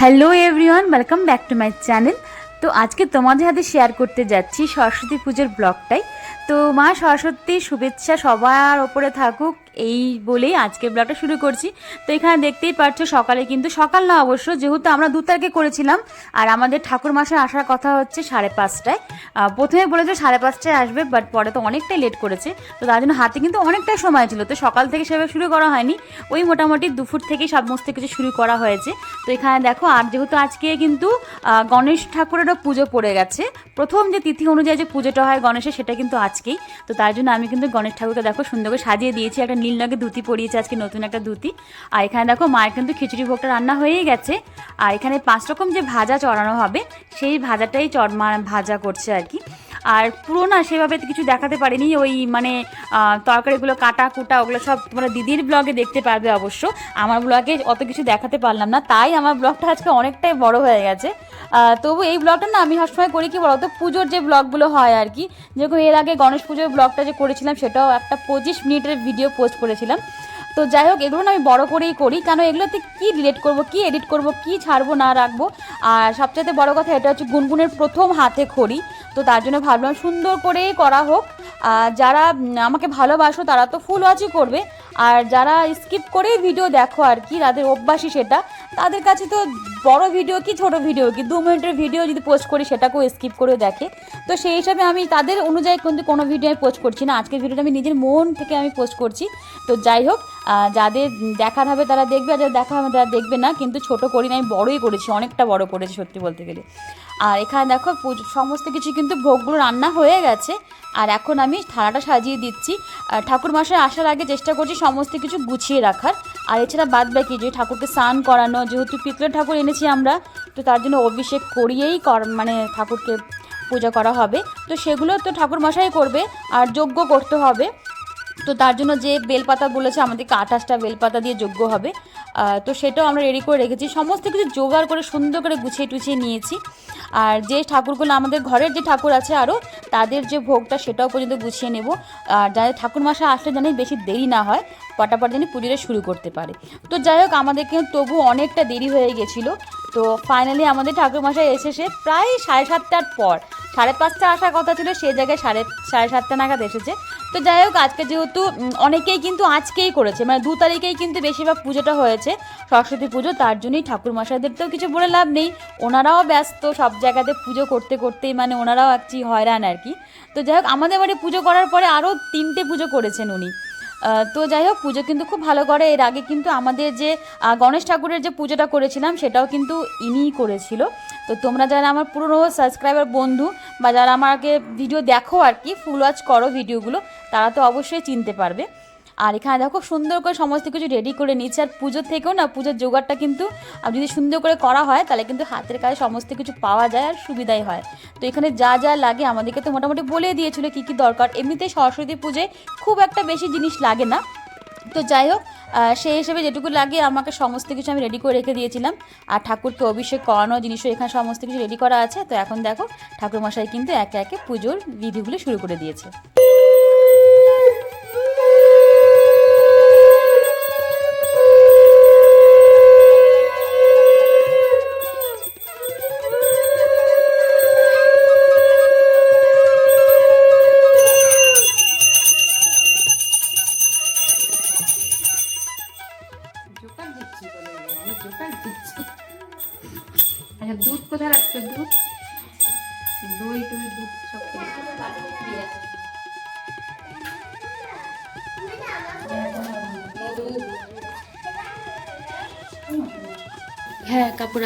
Hello everyone welcome back to my channel তো আজকে তোমাদের হাতে শেয়ার করতে যাচ্ছি সরস্বতী পুজোর ব্লগটাই তো মা সরস্বতী শুভেচ্ছা সবার ওপরে থাকুক এই বলেই আজকে ব্লগটা শুরু করছি। তো এখানে দেখতেই পাচ্ছ সকালে কিন্তু সকাল না অবশ্য, যেহেতু আমরা দু তারিখে করেছিলাম, আর আমাদের ঠাকুর মাসে আসার কথা হচ্ছে সাড়ে পাঁচটায়। প্রথমে বলেছে সাড়ে পাঁচটায় আসবে বাট পরে তো অনেকটাই লেট করেছে। তো তার জন্য হাতে কিন্তু অনেকটাই সময় ছিল। তো সকাল থেকে সেভাবে শুরু করা হয়নি। ওই মোটামুটি দুপুর থেকেই সমস্ত কিছু শুরু করা হয়েছে। তো এখানে দেখো, আর যেহেতু আজকে কিন্তু গণেশ ঠাকুরেরও পুজো পড়ে গেছে, প্রথম যে তিথি অনুযায়ী যে পুজোটা হয় গণেশের সেটা কিন্তু আজকেই। তো তার জন্য আমি কিন্তু গণেশ ঠাকুরকে দেখো সুন্দর করে সাজিয়ে দিয়েছি, একটা নীল রঙের ধুতি পরিয়েছে আজকে নতুন একটা ধুতি। আর এখানে দেখো মায়ের কিন্তু খিচুড়ি ভোগটা রান্না হয়েই গেছে। আর এখানে পাঁচ রকম যে ভাজা চড়ানো হবে, সেই ভাজাটাই চড় মা ভাজা করছে আর কি। আর পুরো না সেভাবে কিছু দেখাতে পারিনি। ওই মানে তরকারিগুলো কাটা, কুটা, ওগুলো সব তোমরা দিদির ব্লগে দেখতে পারবে অবশ্য। আমার ব্লগে অত কিছু দেখাতে পারলাম না, তাই আমার ব্লগটা আজকে অনেকটাই বড় হয়ে গেছে। তবু এই ব্লগটা না আমি সবসময় করি কি বলতো, পুজোর যে ব্লগগুলো হয় আর কি, যেরকম এর আগে গণেশ পুজোর ব্লগটা যে করেছিলাম, সেটাও একটা পঁচিশ মিনিটের ভিডিও পোস্ট করেছিলাম। তো যাই হোক, এগুলো না আমি বড় করেই করি। কেন এগুলোতে কি ডিলেট করব, কি এডিট করব, কি ছাড়বো, না রাখব? আর সবচেয়ে বড় কথা এটা হচ্ছে গুনগুনের প্রথম হাতে খড়ি। তো তার জন্য ভাবলাম সুন্দর করেই করা হোক। আর যারা আমাকে ভালোবাসো তারা তো ফুল ওয়াচই করবে। আর যারা স্কিপ করেই ভিডিও দেখো আর কি, তাদের অভ্যাসই সেটা। তাদের কাছে তো বড় ভিডিও কি ছোট ভিডিও কি? দু মিনিটের ভিডিও যদি পোস্ট করি, সেটাকেও স্কিপ করে দেখে। তো সেই হিসাবে আমি তাদের অনুযায়ী কিন্তু কোনো ভিডিও আমি পোস্ট করছি না। আজকের ভিডিওটা আমি নিজের মন থেকে আমি পোস্ট করছি। তো যাই হোক যাদের দেখার হবে তারা দেখবে, আর যাদের দেখা হবে তারা দেখবে না। কিন্তু ছোট করি না আমি বড়ই করেছি, অনেকটা বড় করেছি সত্যি বলতে গেলে। আর এখানে দেখো সমস্ত কিছু কিন্তু ভোগগুলো রান্না হয়ে গেছে। আর এখন আমি থালাটা সাজিয়ে দিচ্ছি। ঠাকুর মাসে আসার আগে চেষ্টা করছি সমস্ত কিছু গুছিয়ে রাখার। আর এছাড়া বাদ বাকি যে ঠাকুরকে স্নান করানো, যেহেতু পিতলের ঠাকুর এনেছি আমরা, তো তার জন্য অভিষেক করিয়েই কর মানে ঠাকুরকে পূজা করা হবে। তো সেগুলো তো ঠাকুর মশাই করবে আর যজ্ঞ করতে হবে। তো তার জন্য যে বেলপাতা বলেছে আমাদেরকে আঠাশটা বেলপাতা দিয়ে যোগ্য হবে? তো সেটাও আমরা রেডি করে রেখেছি। সমস্ত কিছু জোগাড় করে, সুন্দর করে গুছিয়ে টুছিয়ে নিয়েছি। আর যে ঠাকুরগুলো, আমাদের ঘরের যে ঠাকুর আছে আরও, তাদের যে ভোগটা সেটাও পর্যন্ত গুছিয়ে নেব। আর যাদের ঠাকুর মাসে আসলে যেন বেশি দেরি না হয়, পটাপট যেন পুজোটা শুরু করতে পারে। তো যাই হোক, আমাদের কিন্তু তবু অনেকটা দেরি হয়ে গেছিল। তো ফাইনালি আমাদের ঠাকুর মাসায় এসেছে প্রায় সাড়ে সাতটার পর সাড়ে পাঁচটা আসার কথা ছিল, সেই জায়গায় সাড়ে সাড়ে সাতটা নাগাদ এসেছে। তো যাই হোক, আজকে যেহেতু অনেকেই কিন্তু আজকেই করেছে মানে দু তারিখেই কিন্তু বেশিরভাগ পুজোটা হয়েছে, সরস্বতী পুজো, তার জন্যই ঠাকুর মশাইদের তো কিছু বলে লাভ নেই। ওনারাও ব্যস্ত, সব জায়গাতে পুজো করতে করতেই মানে ওনারাও একচি হয়রান আর কি। তো যাই হোক, আমাদের বাড়ি পুজো করার পরে আরও তিনটে পুজো করেছেন উনি। তো যাই হোক, পুজো কিন্তু খুব ভালো করে। এর আগে কিন্তু আমাদের যে গণেশ ঠাকুরের যে পুজোটা করেছিলাম, সেটাও কিন্তু ইনিই করেছিল। তো তোমরা যারা আমার পুরনো সাবস্ক্রাইবার বন্ধু বা যারা আমাকে ভিডিও দেখো আর কি ফুল ওয়াচ করো ভিডিওগুলো তারা তো অবশ্যই চিনতে পারবে। আর এখানে দেখো সুন্দর করে সমস্ত কিছু রেডি করে নিচ্ছে আর পুজোর থেকেও না, পুজোর জোগাড়টা কিন্তু যদি সুন্দর করে করা হয়, তাহলে কিন্তু হাতের কাজে সমস্ত কিছু পাওয়া যায় আর সুবিধাই হয়। তো এখানে যা যা লাগে আমাদেরকে তো মোটামুটি বলে দিয়েছিল কী কী দরকার। এমনিতেই সরস্বতী পুজোয় খুব একটা বেশি জিনিস লাগে না। তো যাই হোক সেই হিসেবে যেটুকু লাগে আমাকে সমস্ত কিছু আমি রেডি করে রেখে দিয়েছিলাম। আর ঠাকুরকে অভিষেক করানো জিনিসও এখানে সমস্ত কিছু রেডি করা আছে। তো এখন দেখো ঠাকুর মশাই কিন্তু একে একে পুজোর বিধিগুলো শুরু করে দিয়েছে।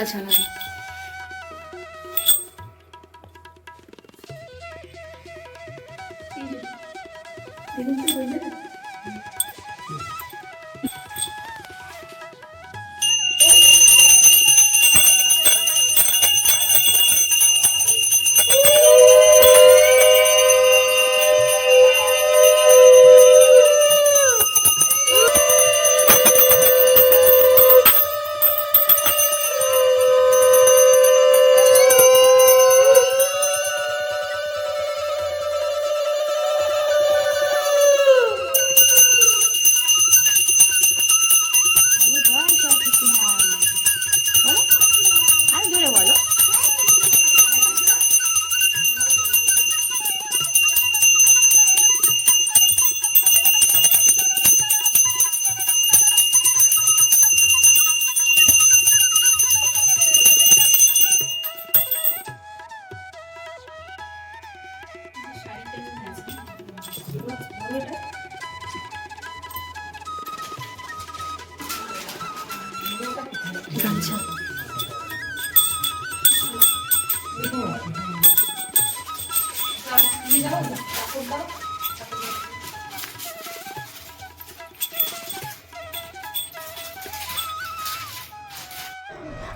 হ্যাঁ কাপড় আছে আমার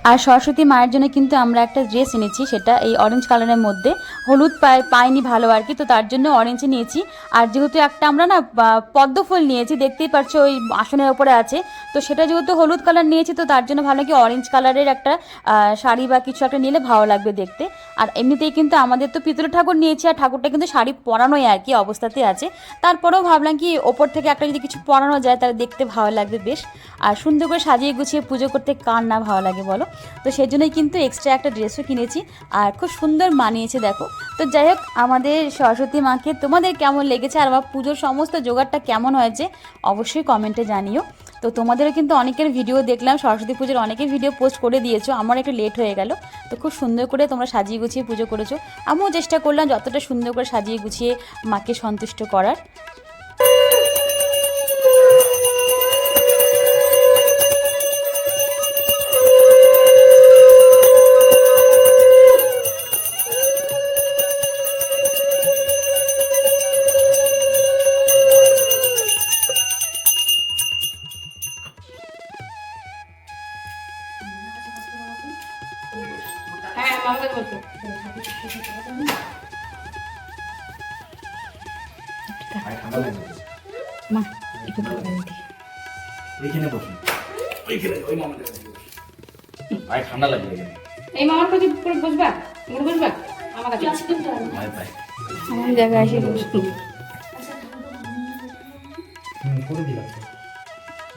আর সরস্বতী মায়ের জন্য কিন্তু আমরা একটা ড্রেস এনেছি, সেটা এই অরেঞ্জ কালারের মধ্যে। হলুদ পায় পাইনি ভালো আর কি, তো তার জন্য অরেঞ্জ নিয়েছি আর যেহেতু একটা আমরা না পদ্ম ফুল নিয়েছি, দেখতেই পাচ্ছ ওই আসনের ওপরে আছে। তো সেটা যেহেতু হলুদ কালার নিয়েছি, তো তার জন্য ভালো কি অরেঞ্জ কালারের একটা শাড়ি বা কিছু একটা নিলে ভালো লাগবে দেখতে। আর এমনিতেই কিন্তু আমাদের তো পিতলের ঠাকুর নিয়েছি, আর ঠাকুরটা কিন্তু শাড়ি পরানোই আর কি অবস্থাতে আছে। তারপরেও ভাবলাম কি ওপর থেকে একটা যদি কিছু পরানো যায়, তাহলে দেখতে ভালো লাগবে বেশ। আর সুন্দর করে সাজিয়ে গুছিয়ে পুজো করতে কার না ভালো লাগে বলো? তো সেই জন্যই কিন্তু এক্সট্রা একটা ড্রেসও কিনেছি, আর খুব সুন্দর মানিয়েছে দেখো। তো যাই হোক, আমাদের সরস্বতী মাকে তোমাদের কেমন লেগেছে আর আমার পুজোর সমস্ত জোগাড়টা কেমন হয়েছে অবশ্যই কমেন্টে জানিও। তো তোমাদেরও কিন্তু অনেকের ভিডিও দেখলাম, সরস্বতী পুজোর অনেকে ভিডিও পোস্ট করে দিয়েছ, আমার একটু লেট হয়ে গেল। তো খুব সুন্দর করে তোমরা সাজিয়ে গুছিয়ে পুজো করেছ। আমিও চেষ্টা করলাম যতটা সুন্দর করে সাজিয়ে গুছিয়ে মাকে সন্তুষ্ট করার। ঠান্ডা লাগবে এই মামার কাছে করে বসবা মোর বসবা আমার কাছে ভাই ভাই আমার জায়গায় এসে বসবি হুম করে দিলাম।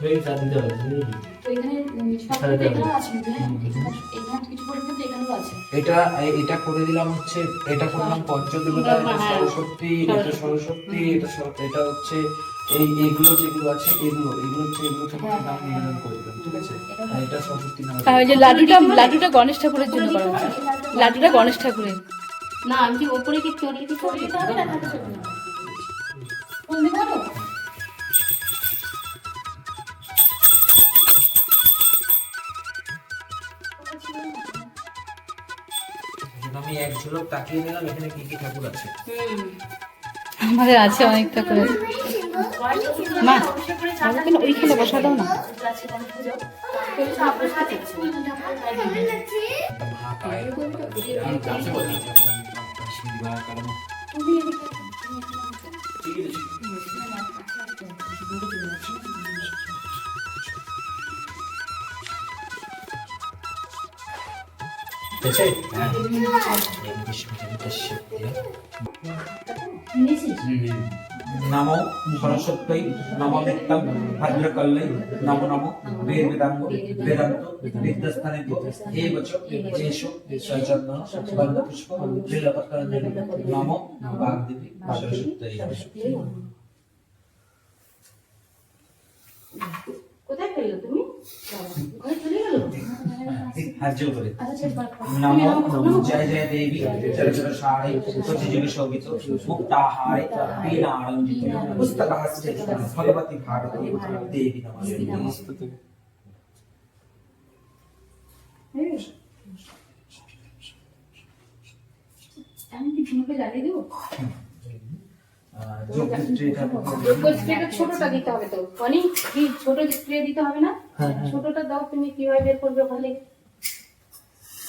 এই চা দিতে হবে এটা এটা করে দিলাম হচ্ছে এটা করলাম পঞ্চদেবতা এটা সরস্বতী এটা সরস্বতী এটা এটা হচ্ছে এই এইগুলো যেগুলো আছে এগুলো এগুলো হচ্ছে এগুলো সব নাম নির্ণয় করে দিলাম ঠিক আছে? আর এটা সরস্বতী নাম আর ওই যে লাড্ডুটা লাড্ডুটা গণেশ ঠাকুরের জন্য করা হচ্ছে। লাড্ডুটা গণেশ ঠাকুরের। না আমি কি ওপরে কি চড়িয়ে দিতে হবে আমি এক ঝলক তাকিয়ে নিলাম এখানে কি কি ঠাকুর আছে? আমাদের আছে অনেক ঠাকুরের মা আমাকে না ওইখানে বসা দাও না হ্যাঁ। নমো সরস্বতী নমো নিত্যম ভদ্রকল্লাই নমো নমো বেদ বেদাঙ্গ বেদান্ত বিদ্যাস্থানে এই বছর যেষু সচন্দ বন্ধ পুষ্প লীলপত্রাঞ্জলি বাগদেবী কোথায় তুমি? ঘরে চলে গেল হাত জোর করে নমো জয় জয় দেবী চর চর সাড়ে শোভিত মুক্তাহারে বীণারঞ্জিত পুস্তকহস্তে ভগবতী ভারতী দেবী নমস্তে আমি কি ঝুমকে জ্বালিয়ে দেবো? ছোটটা দিতে হবে তো। অনি ছোট স্প্রে দিতে হবে না? ছোটটা দাও তুমি কীভাবে বের করবে ওখানে?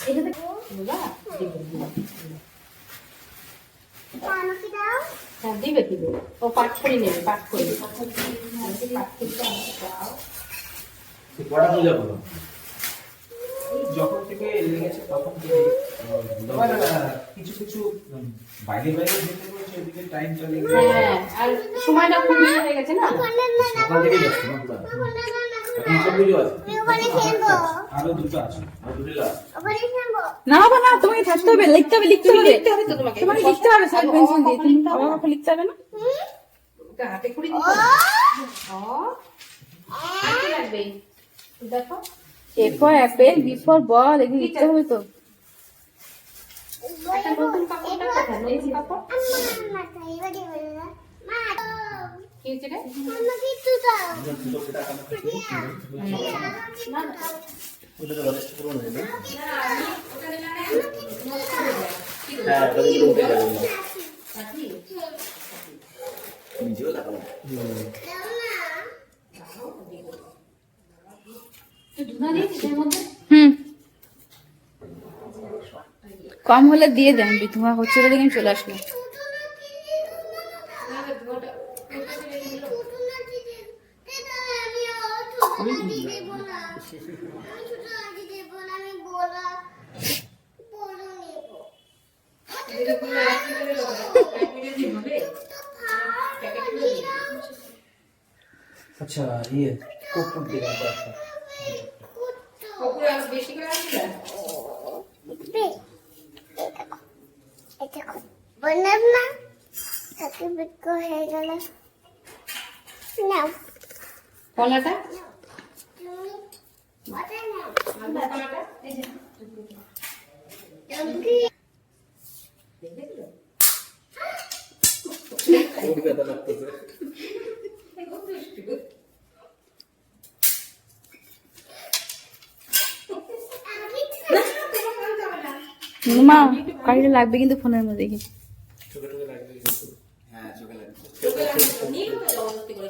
এটাতে হ্যাঁ দিবে দিবে। ও পাট করে নেবে পাট করো। যখন থেকে লেগেছে তখন থেকে কিছু কিছু বাইরে বাইরে যেতে বলছে ওদিকে টাইম চলে গেছে হ্যাঁ আর সময়টা খুব বেশি হয়ে গেছে না সকাল থেকে যাচ্ছে না পুরো না বাবা না তোমাকে থাকতে হবে লিখতে হবে লিখতে হবে লিখতে হবে তোমাকে লিখতে হবে স্যার পেন্সিল দিয়ে তুমি বাবা লিখতে হবে না হাতে দিতে হবে দেখো A for apple B for ball এগুলো লিখতে হবে তো। একটা নতুন কাপড়টা কোথায় নতুন কাপড় কি হচ্ছে রে ওটা তো গণেশ ঠাকুর মনে হয় না হ্যাঁ ওটা তো উঠে যাবে ইঞ্চিও লাগাবো হুম। কম হলে দিয়ে দেন বিধুয়া হচ্ছে দেখে চলে আসলাম। কলাটা? মা কালিটা লাগবে কিন্তু ফোনের মধ্যে দেখি হ্যাঁ চোখে লাগবে। আমি ফেলে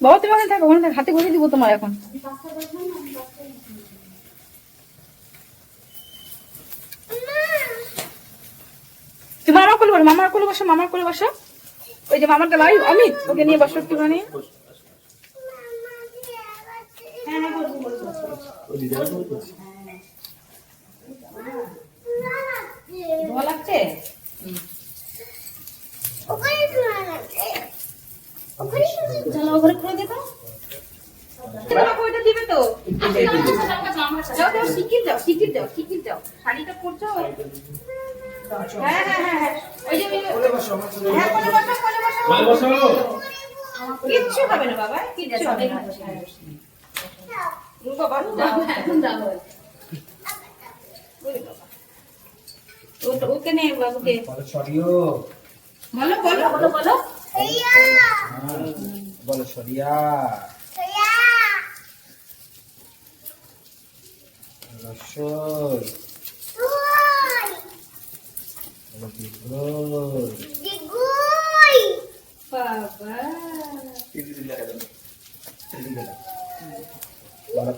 বাবা তুমি ওখানে থাকো ওখানে থাকো, হাতে ঘষে দিব তোমার এখন। তুমি মামার কোলে বসো মামার কোলে বসো মামার কোলে বসো। ওই যে মামার গালাই অমিত ওকে নিয়ে বসো একটুখানি। ধোয়া লাগছে ওখানে শোনা যাচ্ছে ওখানে শোনা জানলা ঘরে খুলে দেখো তোমাকে ওইটা দিবে তো যাও যাও শিখির যাও শিখির যাও শিখির যাও শাড়িটা পরছো হ্যাঁ হ্যাঁ হ্যাঁ হ্যাঁ ওই যে ওই যে- কিচ্ছু হবে না বাবা কিচ্ছু হবে না বাবা এখন যাও ওরে বাবা। ও- ওকে নে বাবুকে বলো বলো বলো বলো বলো সরিয়া। রসই বলো বাবা।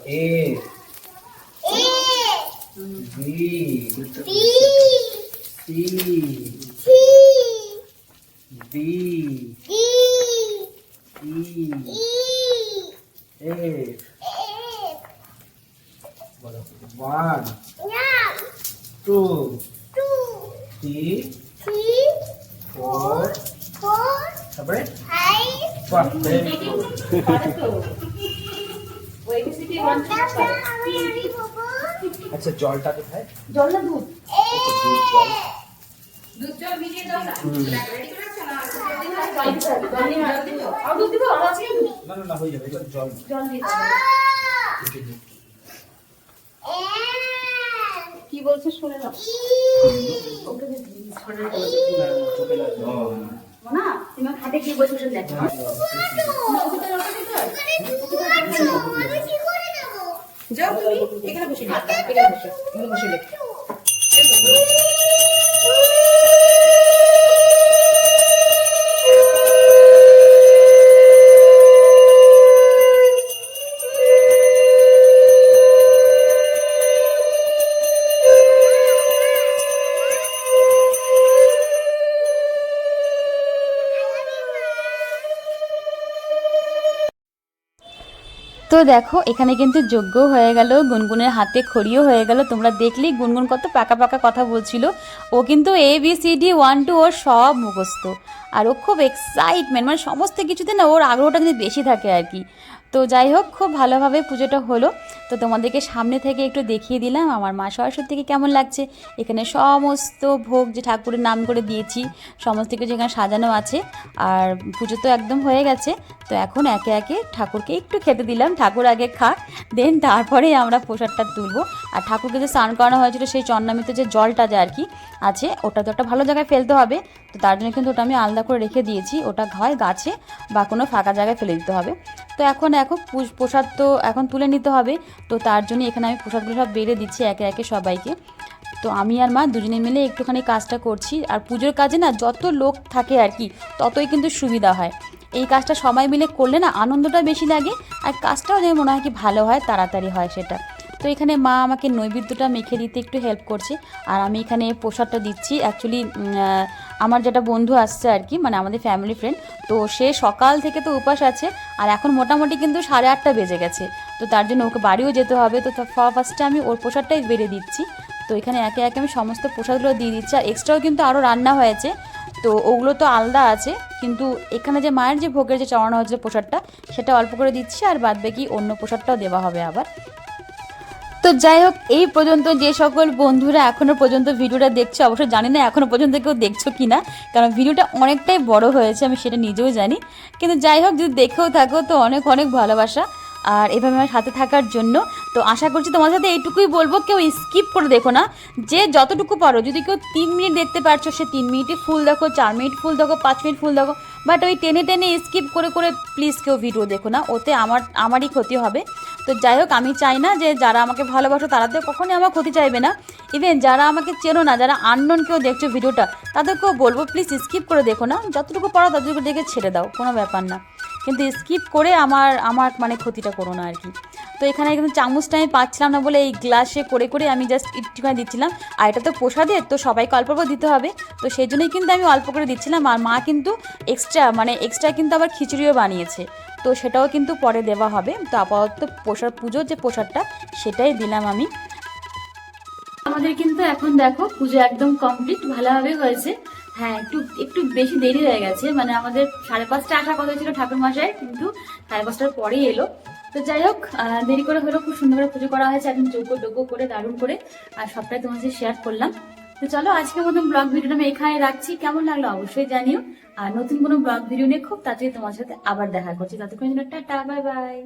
A. E. B. C. C. D D. E E. F F. বলো one One. Two Two. Three Three. Four Four. তারপরে Five. বাহ very good. পারে তো ও এবিসিডি ওয়ান থেকে পারে আমি আমি বাবা আচ্ছা জলটা কোথায় জল না দুধ এ দুধ জল মিলিয়ে দাও না রেডি করে রাখছো না না না না হয়ে যাবে জল জল কি বলছো শুনে না তুমি আমার হাতে কি বলছো দেখো না, দেব যাও। তুমি এখানে বসে এখানে বসে এখানে বসে দেখো, এখানে কিন্তু যজ্ঞ হয়ে গেল, গুনগুনের হাতে খড়িও হয়ে গেল। তোমরা দেখলেই গুনগুন কত পাকা পাকা কথা বলছিল। ও কিন্তু A B C D one two ওর সব মুখস্থ। আর ও খুব এক্সাইটমেন্ট মানে সমস্ত কিছুতে না ওর আগ্রহটা কিন্তু বেশি থাকে আর কি। তো যাই হোক, খুব ভালোভাবে পুজোটা হলো। তো তোমাদেরকে সামনে থেকে একটু দেখিয়ে দিলাম, আমার মা সরস্বতীকে কেমন লাগছে। এখানে সমস্ত ভোগ যে ঠাকুরের নাম করে দিয়েছি, সমস্ত কিছু এখানে সাজানো আছে। আর পুজো তো একদম হয়ে গেছে। তো এখন একে একে ঠাকুরকে একটু খেতে দিলাম। ঠাকুর আগে খাক, দেন তারপরে আমরা প্রসাদটা তুলবো। আর ঠাকুরকে যে স্নান করানো হয়েছিল সেই চন্নামিতে যে জলটা যে আর কি আছে, ওটা তো একটা ভালো জায়গায় ফেলতে হবে। তো তার জন্য কিন্তু ওটা আমি আলাদা করে রেখে দিয়েছি। ওটা হয় গাছে বা কোনো ফাঁকা জায়গায় ফেলে দিতে হবে। তো এখন এখন প্রসাদ তো এখন তুলে নিতে হবে। তো তার জন্য এখানে আমি প্রসাদগুলো সব বেড়ে দিচ্ছি একে একে সবাইকে। তো আমি আর মা দুজনে মিলে একটুখানি কাজটা করছি। আর পুজোর কাজে না যত লোক থাকে আর কি, ততই কিন্তু সুবিধা হয়। এই কাজটা সবাই মিলে করলে না আনন্দটা বেশি লাগে, আর কাজটাও যেন মনে হয় কি ভালো হয়, তাড়াতাড়ি হয় সেটা। তো এখানে মা আমাকে নৈবেদ্যটা মেখে দিতে একটু হেল্প করছে, আর আমি এখানে প্রসাদটা দিচ্ছি। অ্যাকচুয়ালি আমার যেটা বন্ধু আসছে আর কি মানে আমাদের ফ্যামিলি ফ্রেন্ড তো সে সকাল থেকে তো উপাস আছে, আর এখন মোটামুটি কিন্তু সাড়ে আটটা বেজে গেছে। তো তার জন্য ওকে বাড়িও যেতে হবে, তো ফার্স্টে আমি ওর প্রসাদটাই বেড়ে দিচ্ছি। তো এখানে একে একে আমি সমস্ত প্রসাদগুলো দিয়ে দিচ্ছি, আর এক্সট্রাও কিন্তু আরও রান্না হয়েছে। তো ওগুলো তো আলাদা আছে, কিন্তু এখানে যে মায়ের যে ভোগের যে চড়ানো হয়েছে প্রসাদটা, সেটা অল্প করে দিচ্ছি আর বাদ বাকি অন্য প্রসাদটাও দেওয়া হবে আবার। তো যাই হোক, এই পর্যন্ত যে সকল বন্ধুরা এখনও পর্যন্ত ভিডিওটা দেখছ অবশ্যই জানি না এখনও পর্যন্ত কেউ দেখছ কি না কারণ ভিডিওটা অনেকটাই বড় হয়েছে, আমি সেটা নিজেও জানি। কিন্তু যাই হোক, যদি দেখেও থাকো, তো অনেক অনেক ভালোবাসা। আর এভাবে আমার সাথে থাকার জন্য তো আশা করছি তোমার সাথে এইটুকুই বলব, কেউ স্কিপ করে দেখো না। যে যতটুকু পারো, যদি কেউ তিন মিনিট দেখতে পারছ, সে তিন মিনিটে ফুল দেখো, চার মিনিট ফুল দেখো, পাঁচ মিনিট ফুল দেখো বাট ওই টেনে টেনে স্কিপ করে করে প্লিজ কেউ ভিডিও দেখো না, ওতে আমার, আমারই ক্ষতি হবে। তো যাই হোক, আমি চাই না যে যারা আমাকে ভালোবাসো, তারা তো কখনোই আমার ক্ষতি চাইবে না। ইভেন যারা আমাকে চেনো না, যারা আননোন কেউ দেখছ ভিডিওটা, তাদেরকেও বলব প্লিজ স্কিপ করে দেখো না। যতটুকু পারো, ততটুকু দেখে ছেড়ে দাও, কোনো ব্যাপার না। কিন্তু স্কিপ করে আমার আমার মানে ক্ষতিটা করো না আর কি। তো এখানে কিন্তু চামচটা আমি পাচ্ছিলাম না বলে এই গ্লাসে করে করে আমি জাস্ট একটুখানি দিচ্ছিলাম। আর এটা তো প্রসাদের তো সবাইকে অল্প অল্প দিতে হবে। তো সেই জন্যই কিন্তু আমি অল্প করে দিচ্ছিলাম। আর মা কিন্তু এক্সট্রা মানে এক্সট্রা কিন্তু আবার খিচুড়িও বানিয়েছে। তো সেটাও কিন্তু পরে দেওয়া হবে। তো আপাতত প্রসাদ, পুজোর যে প্রসাদটা, সেটাই দিলাম আমি। আমাদের কিন্তু এখন দেখো পুজো একদম কমপ্লিট ভালোভাবে হয়েছে। হ্যাঁ একটু একটু বেশি দেরি হয়ে গেছে। মানে আমাদের সাড়ে পাঁচটা আসার কথা ছিল ঠাকুর মশাই কিন্তু সাড়ে পাঁচটার পরেই এলো। তো যাই হোক দেরি করে হলেও খুব সুন্দর করে পুজো করা হয়েছে, একদম যোগ্য যোগ্য করে, দারুণ করে, আর সবটাই তোমার সাথে শেয়ার করলাম। তো চলো আজকে মতন ব্লগ ভিডিওটা আমি এখানে রাখছি। কেমন লাগল অবশ্যই জানিও। আর নতুন কোনো ব্লগ ভিডিও নিয়ে খুব তাড়াতাড়ি তোমার সাথে আবার দেখা করছি। ততক্ষণ জন্য টাটা বাই বাই